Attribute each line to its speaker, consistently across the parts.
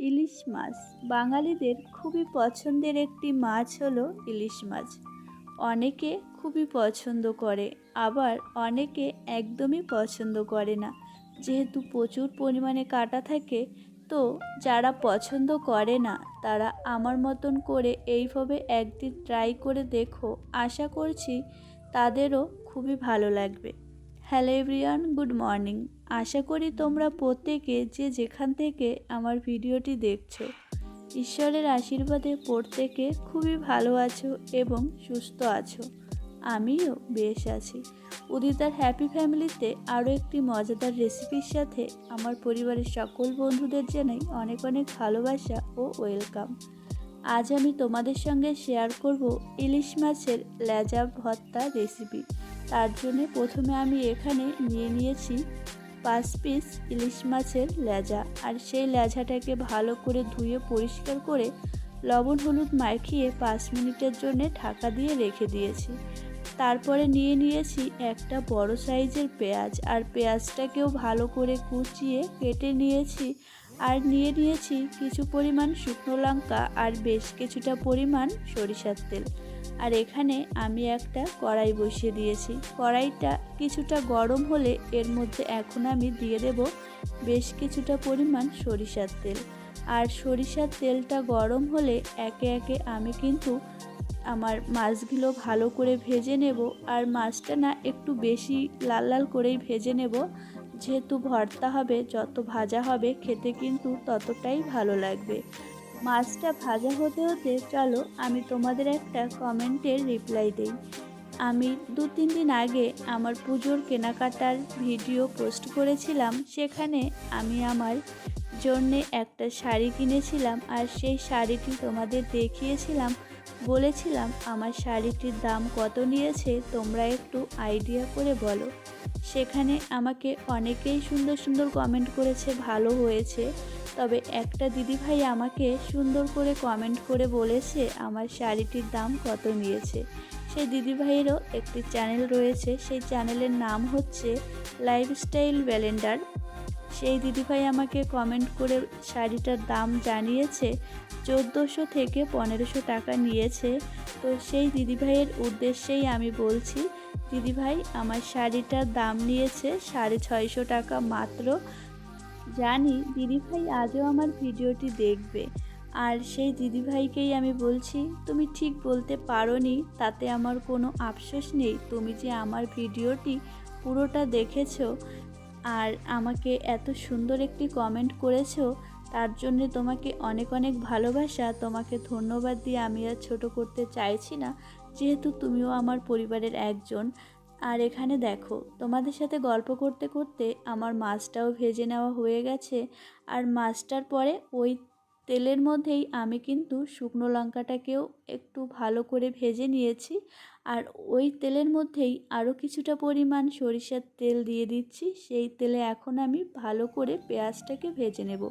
Speaker 1: ইলিশ মাছ। বাঙালিদের খুবই পছন্দের একটি মাছ হলো ইলিশ মাছ। অনেকে খুবই পছন্দ করে, আবার অনেকে একদমই পছন্দ করে না। যেহেতু প্রচুর পরিমাণে কাটা থাকে, তো যারা পছন্দ করে না, তারা আমার মতন করে এইভাবে একদিন ট্রাই করে দেখো। আশা করছি তাদেরও খুবই ভালো লাগবে। Hello everyone, good morning. আশা করি তোমরা প্রত্যেকে যে যেখান থেকে আমার ভিডিওটি দেখছ, ঈশ্বরের আশীর্বাদে প্রত্যেকে খুবই ভালো আছো এবং সুস্থ আছো। আমিও বেশ আছি। উদিতার হ্যাপি ফ্যামিলিতে আরও একটি মজাদার রেসিপির সাথে আমার পরিবারের সকল বন্ধুদের জানাই অনেক অনেক ভালোবাসা ও ওয়েলকাম। আজ আমি তোমাদের সঙ্গে শেয়ার করব ইলিশ মাছের লেজা ভর্তা রেসিপি। তার জন্য প্রথমে আমি এখানে নিয়ে নিয়েছি পাঁচ পিস ইলিশ মাছের লেজা। আর সেই লেজাটাকে ভালো করে ধুয়ে পরিষ্কার করে লবণ হলুদ মাখিয়ে পাঁচ মিনিটের জন্য ঢাকা দিয়ে রেখে দিয়েছি। তারপরে নিয়ে নিয়েছি একটা বড় সাইজের পেঁয়াজ। আর পেঁয়াজটাকেও ভালো করে কুচিয়ে কেটে নিয়েছি। আর নিয়ে নিয়েছি কিছু পরিমাণ শুকনো লঙ্কা আর বেশ কিছুটা পরিমাণ সরিষার তেল। আর এখানে আমি একটা কড়াই বসিয়ে দিয়েছি। কড়াইটা কিছুটা গরম হলে এর মধ্যে এখন আমি দিয়ে দেব বেশ কিছুটা পরিমাণ সরিষার তেল। আর সরিষার তেলটা গরম হলে একে একে আমি কিন্তু আমার মাছগুলো ভালো করে ভেজে নেব। আর মাছটা না একটু বেশি লাল লাল করেই ভেজে নেব। যেহেতু ভর্তা হবে, যত ভাজা হবে, খেতে কিন্তু ততটাই ভালো লাগবে। মাছটা ভাজা হতে হতে চলো, আমি তোমাদের একটা কমেন্টের রিপ্লাই দেই। আমি দু তিন দিন আগে আমার পুজোর কেনাকাটার ভিডিও পোস্ট করেছিলাম, সেখানে আমি আমার জন্যে একটা শাড়ি কিনেছিলাম, আর সেই শাড়িটি তোমাদের দেখিয়েছিলাম, বলেছিলাম আমার শাড়িটির দাম কত নিয়েছে, তোমরা একটু আইডিয়া করে বলো। সেখানে আমাকে অনেকেই সুন্দর সুন্দর কমেন্ট করেছে, ভালো হয়েছে। তবে একটা দিদিভাই আমাকে সুন্দর করে কমেন্ট করে বলেছে, আমার শাড়িটির দাম কত নিয়েছে? সেই দিদিভাইয়েরও একটি চ্যানেল রয়েছে, সেই চ্যানেলের নাম হচ্ছে লাইফস্টাইল ব্যালেন্ডার সেই দিদিভাই আমাকে কমেন্ট করে শাড়িটার দাম জানিয়েছে, চোদ্দোশো থেকে পনেরোশো টাকা নিয়েছে। তো সেই দিদিভাইয়ের উদ্দেশ্যেই আমি বলছি দিদিভাই আমার শাড়িটার দাম নিয়েছে সাড়ে ছয়শো টাকা মাত্র। জানি দিদিভাই আজও আমার ভিডিওটি দেখবে। আর সেই দিদিভাইকেই আমি বলছি, তুমি ঠিক বলতে পারোনি, তাতে আমার কোনো আফসোস নেই। তুমি যে আমার ভিডিওটি পুরোটা দেখেছ আর আমাকে এত সুন্দর একটি কমেন্ট করেছ, তার জন্যে তোমাকে অনেক অনেক ভালোবাসা। তোমাকে ধন্যবাদ দিয়ে আমি আর ছোট করতে চাইছি না। যেহেতু তুমিও আমার পরিবারের একজন, আর এখানে দেখো, তোমাদের সাথে গল্প করতে করতে আমার মাছটাও ভেজে নেওয়া হয়ে গেছে, আর মাছটার পরে ওই তেলের মধ্যেই আমি কিন্তু শুকনো লঙ্কাটাকেও একটু ভালো করে ভেজে নিয়েছি, আর ওই তেলের মধ্যেই আরও কিছুটা পরিমাণ সরিষার তেল দিয়ে দিচ্ছি, সেই তেলে এখন আমি ভালো করে পেঁয়াজটাকে ভেজে নেব।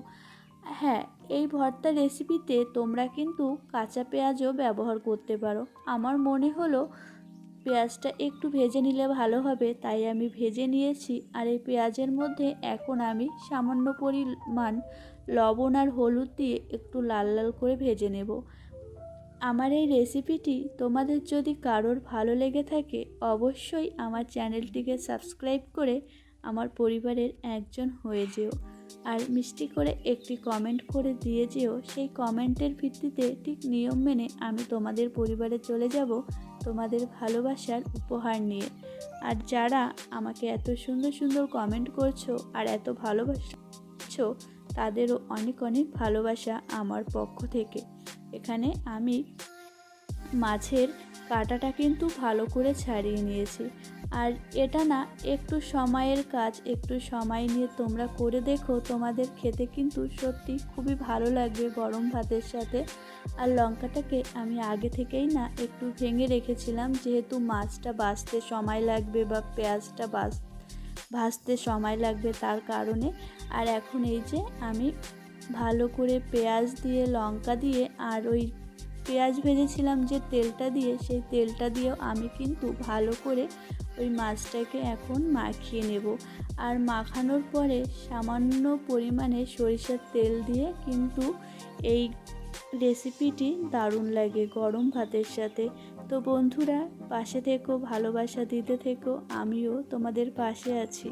Speaker 1: হ্যাঁ এই ভর্তা রেসিপিতে তোমরা কিন্তু কাঁচা পেঁয়াজও ব্যবহার করতে পারো। আমার মনে হলো পেঁয়াজটা একটু ভেজে নিলে ভালো হবে, তাই আমি ভেজে নিয়েছি। আর এই পেঁয়াজের মধ্যে এখন আমি সামান্য পরিমাণ লবণ আর হলুদ দিয়ে একটু লাল লাল করে ভেজে নেব। আমার এই রেসিপিটি তোমাদের যদি কারোর ভালো লেগে থাকে, অবশ্যই আমার চ্যানেলটিকে সাবস্ক্রাইব করে আমার পরিবারের একজন হয়ে যেও। আর মিষ্টি করে একটি কমেন্ট করে দিয়ে যেও সেই কমেন্টের ভিত্তিতে ঠিক নিয়ম মেনে আমি তোমাদের পরিবারে চলে যাব তোমাদের ভালোবাসার উপহার নিয়ে। আর যারা আমাকে এত সুন্দর সুন্দর কমেন্ট করছ আর এত ভালোবাসছো, তাদেরও অনেক অনেক ভালোবাসা আমার পক্ষ থেকে। এখানে আমি মাছের কাটাটা কিন্তু ভালো করে ছাড়িয়ে নিয়েছি। আর এটা না, একটু সময়ের কাজ, একটু সময় নিয়ে তোমরা করে দেখো, তোমাদের খেতে কিন্তু সত্যি খুবই ভালো লাগবে গরম ভাতের সাথে। আর লঙ্কাটাকে আমি আগে থেকেই না একটু ভেঙে রেখেছিলাম, যেহেতু মাছটা বাছতে সময় লাগবে বা পেঁয়াজটা বাছ ভাজতে সময় লাগবে তার কারণে। আর এখন এই যে আমি ভালো করে পেঁয়াজ দিয়ে, লঙ্কা দিয়ে আর ওই পেঁয়াজ ভেজেছিলাম যে তেলটা দিয়ে, সেই তেলটা দিয়েও আমি কিন্তু ভালো করে ওই মাছটাকে এখন মাখিয়ে নেব। আর মাখানোর পরে সামান্য পরিমাণে সরিষার তেল দিয়ে কিন্তু এই রেসিপিটি দারুণ লাগে গরম ভাতের সাথে। তো বন্ধুরা, পাশে থেকো, ভালোবাসা দিতে থেকো, আমিও তোমাদের পাশে আছি।